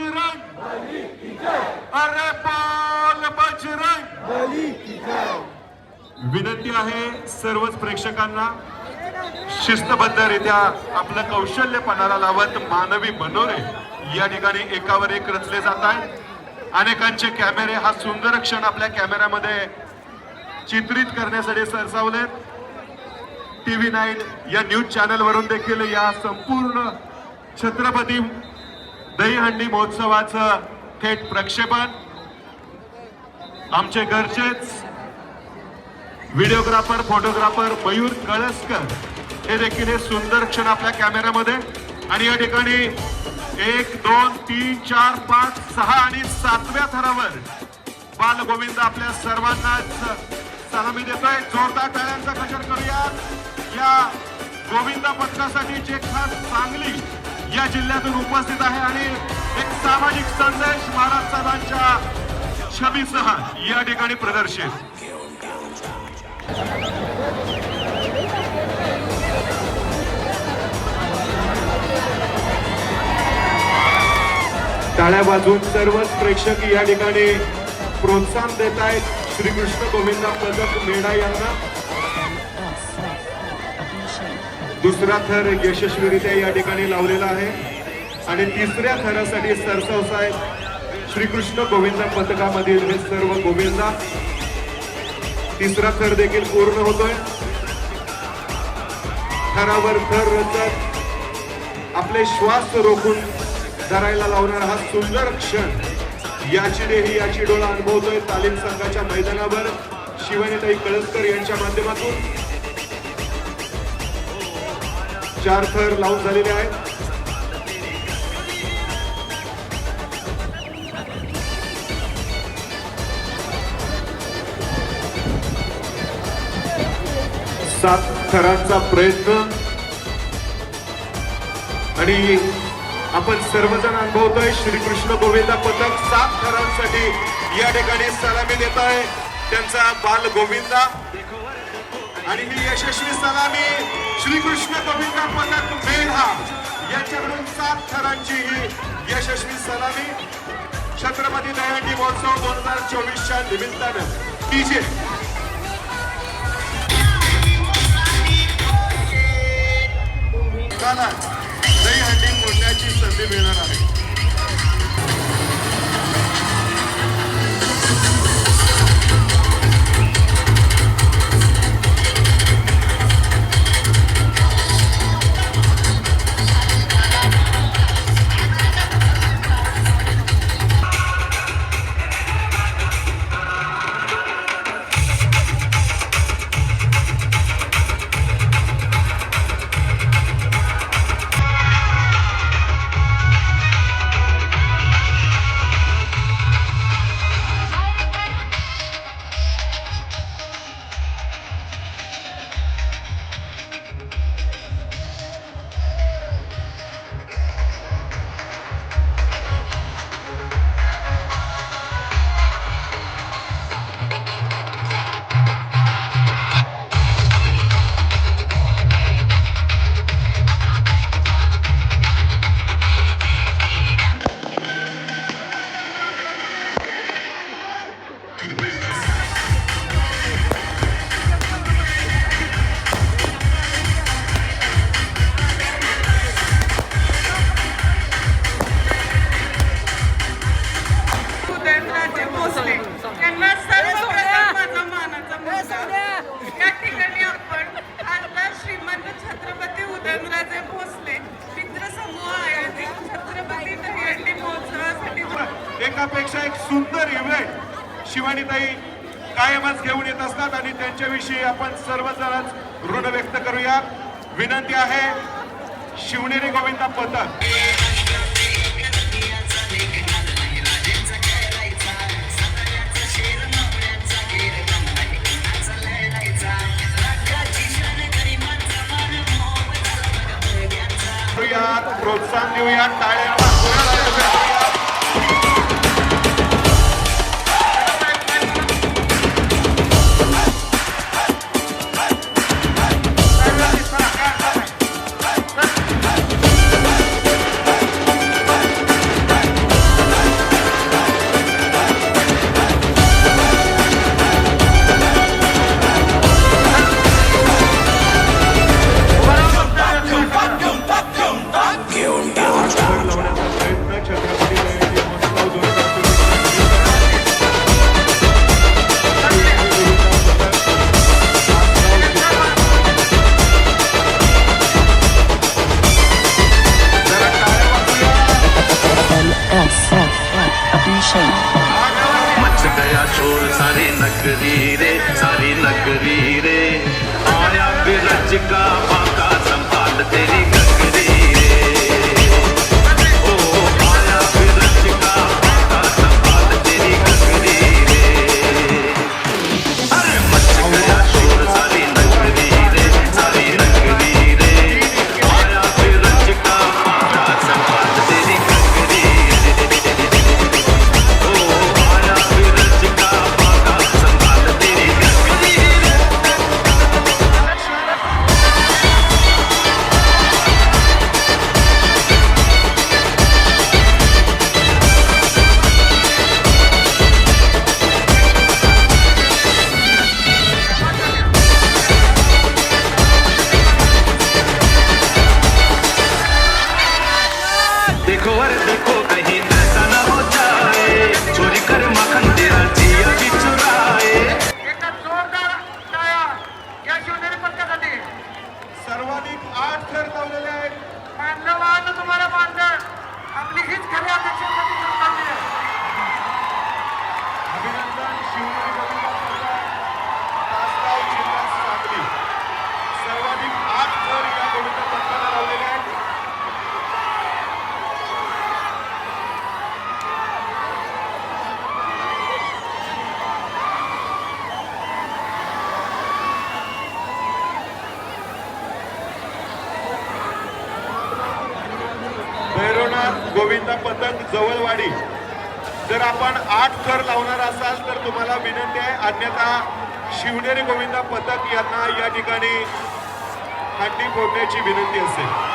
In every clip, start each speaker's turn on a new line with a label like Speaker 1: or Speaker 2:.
Speaker 1: बजरंग। अरे बोल बजरंग।
Speaker 2: विनंती आहे सर्वच प्रेक्षकांना शिस्तबद्धरित्या आपलं कौशल्य पणाला लावत मानवी मनोरे या ठिकाणी एकावर एक रचले जात आहेत. अनेकांचे कॅमेरे हा सुंदर क्षण आपल्या कॅमेऱ्यामध्ये चित्रित करण्यासाठी सरसावलेत. टी व्ही नाईन या न्यूज चॅनलवरून देखील या संपूर्ण छत्रपती दहीहंडी महोत्सवाचं थेट प्रक्षेपण. आमचे घरचेच व्हिडिओग्राफर फोटोग्राफर मयूर कळसकर. हे देखील हे सुंदर क्षण आपल्या कॅमेऱ्यामध्ये. आणि या ठिकाणी एक दोन तीन चार पाच सहा आणि सातव्या थरावर बालगोविंद आपल्या सर्वांनाच सलामी देतोय. जोरदार टाळ्यांचा कशर करूया या गोविंदा पथकासाठी जे खास चांगली या जिल्ह्यातून उपस्थित आहे आणि एक सामाजिक संदेश महाराज साहेबांच्या छबीसह या ठिकाणी प्रदर्शित. टाळ्या बाजून सर्वच प्रेक्षक या ठिकाणी प्रोत्साहन देत आहेत. श्रीकृष्ण गोविंदा पदक मेढा यांना. दुसरा थर यशस्वीरित्या या ठिकाणी लावलेला आहे. आणि तिसऱ्या थरासाठी सरसाव साहेब श्रीकृष्ण गोविंदा पथकामधील हे सर्व गोविंदा. तिसरा थर देखील पूर्ण होतोय. थरावर थर रचत आपले श्वास रोखून धरायला लावणारा हा सुंदर क्षण याची देही याची डोळा अनुभवतोय तालीम संघाच्या मैदानावर. शिवानीताई कळसकर यांच्या माध्यमातून. चार थर लावून झालेले आहेत. सात थरांचा प्रयत्न. आणि आपण सर्वजण अनुभवतोय श्रीकृष्ण गोविंदा पथक सात थरांसाठी या ठिकाणी सलामी देत आहे. त्यांचा बाल गोविंदा. आणि ही यशस्वी सलामी. श्रीकृष्ण कविता पथक मेधा यांच्याकडून सात थरांची ही यशस्वी सलामी. छत्रपती दयाटी महोत्सव दोन हजार चोवीसच्या निमित्तानं. डीजे. चला दहीहंडी मोडण्याची संधी मिळणार आहे. त्यापेक्षा एक सुंदर इव्हेंट शिवानीताई कायमच घेऊन येत असतात आणि त्यांच्याविषयी आपण सर्वजणच ऋण व्यक्त करूया. विनंती आहे शिवनेरी गोविंदा पथक. प्रोत्साहन देऊया टाळ्या जवळवाडी. जर आपण आठ थर लावणार असाल तर तुम्हाला विनंती आहे अन्यथा शिवनेरी गोविंदा पथक यांना या ठिकाणी हंडी फोडण्याची विनंती असेल.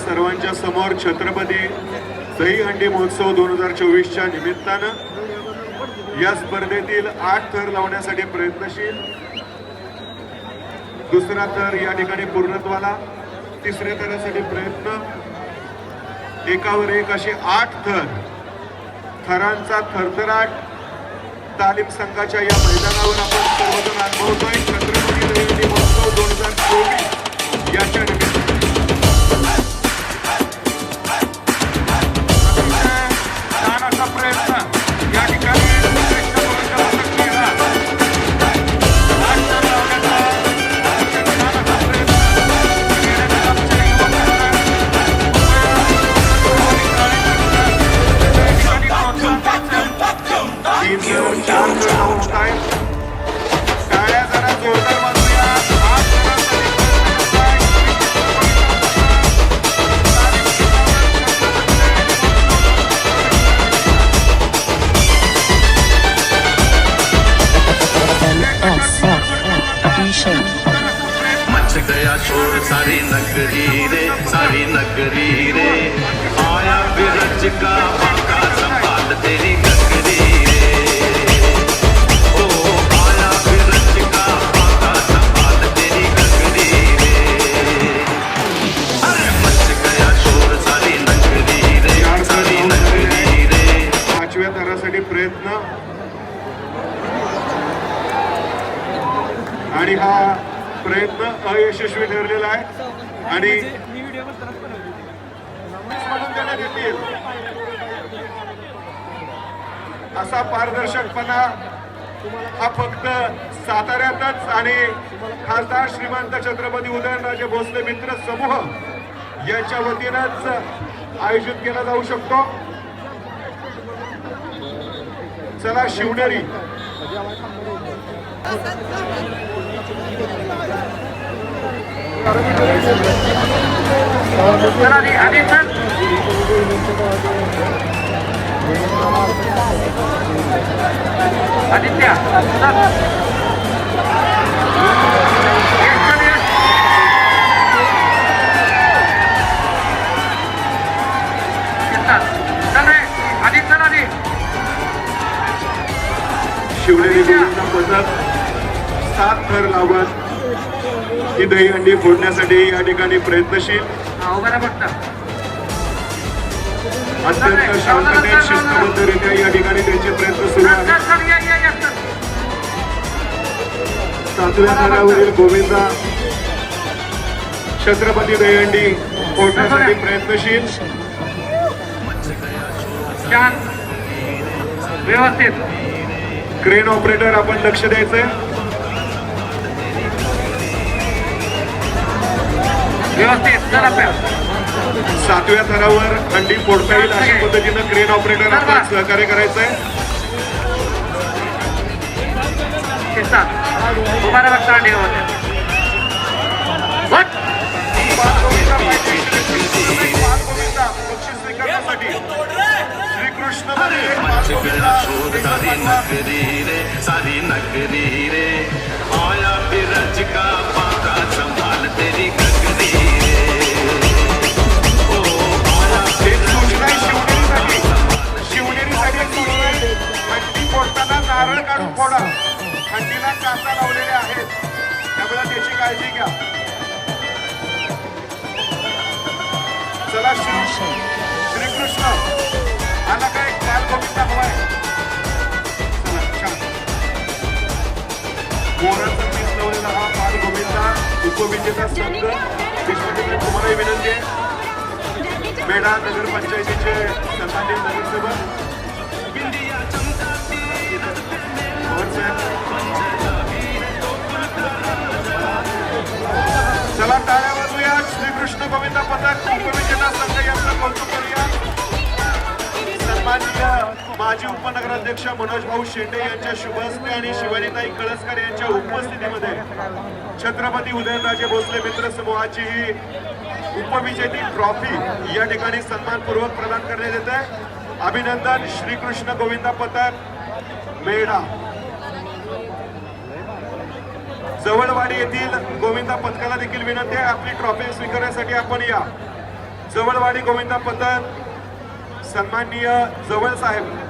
Speaker 2: सर्वांच्या समोर छत्रपती दहीहंडी महोत्सव दोन हजार चोवीसच्या निमित्तानं या स्पर्धेतील आठ थर लावण्यासाठी प्रयत्नशील. दुसरा थर या ठिकाणी पूर्णत्वाला तिसऱ्या थरासाठी प्रयत्न. एकावर एक असे आठ थर. थरांचा थरथराट तालीम संघाच्या या मैदानावर आपण सर्वजण अनुभवतोय. छत्रपती दहीहंडी महोत्सव दोन हजार चोवीस याच्या असा
Speaker 3: नगरी रे सारी नगरी रे आया बिरज का बाका संभाल तेरी नगरी
Speaker 2: पाचव्या थरासाठी प्रयत्न. आणि हा प्रयत्न अयशस्वी ठरलेला आहे. आणि असा पारदर्शकपणा हा फक्त साताऱ्यातच आणि खासदार श्रीमंत छत्रपती उदयनराजे भोसले मित्र समूह यांच्या वतीनंच आयोजित केला जाऊ शकतो. चला शिवनेरी.
Speaker 1: आदित्य चल. ये, चल, ये. ये, चल. चल रे आधी चल आधी
Speaker 2: शिवनेरी देवीचा पथक सात थर लावत ही दहीहंडी फोडण्यासाठी या ठिकाणी प्रयत्नशील. अत्यंत शांततेत शिस्तबद्धरित्या या ठिकाणी त्यांचे प्रयत्न सुरू आहेत. सातव्या थरावरील गोविंदा. छत्रपती दहीहंडी फोडण्यासाठी प्रयत्नशील.
Speaker 1: व्यवस्थित.
Speaker 2: क्रेन ऑपरेटर आपण लक्ष द्यायचंय.
Speaker 1: व्यवस्थित
Speaker 2: सातव्या थरावर हंडी फोडता येईल अशा पद्धतीनं क्रेन ऑपरेटर आपण सहकार्य करायचंय.
Speaker 1: अंडी
Speaker 3: शोर सारी नगरी रे सारी नगरी रे आया बिरज का बाका संभाल तेरी
Speaker 2: उपविजेता संघ तुम्हालाही विनंती आहे. मेढा नगरपंचायतीचे सन्मानित नगरसेवक उपनगराध्यक्ष मनोज भाऊ शेंडे यांच्या शुभहस्ते आणि शिवानीताई कळसकर यांच्या उपस्थितीमध्ये छत्रपती उदयनराजे भोसले मित्र समूहाची ही उपविजेती ट्रॉफी या ठिकाणी सन्मानपूर्वक प्रदान करण्यात येत आहे. अभिनंदन श्रीकृष्ण गोविंदा पथक मेढा. जवळवाडी येथील गोविंदा पथकाला देखील विनंती आहे. आपली ट्रॉफी स्वीकारण्यासाठी आपण या. जवळवाडी गोविंदा पथक सन्माननीय जवळ साहेब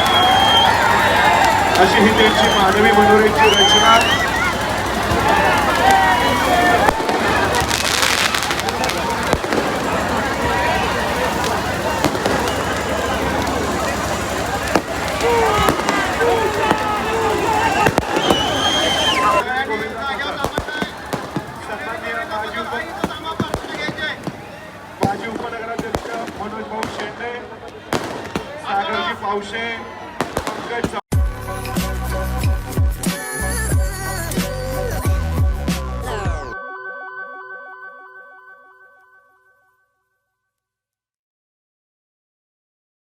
Speaker 2: अशी ही त्यांची मानवी मनोरेची रचना.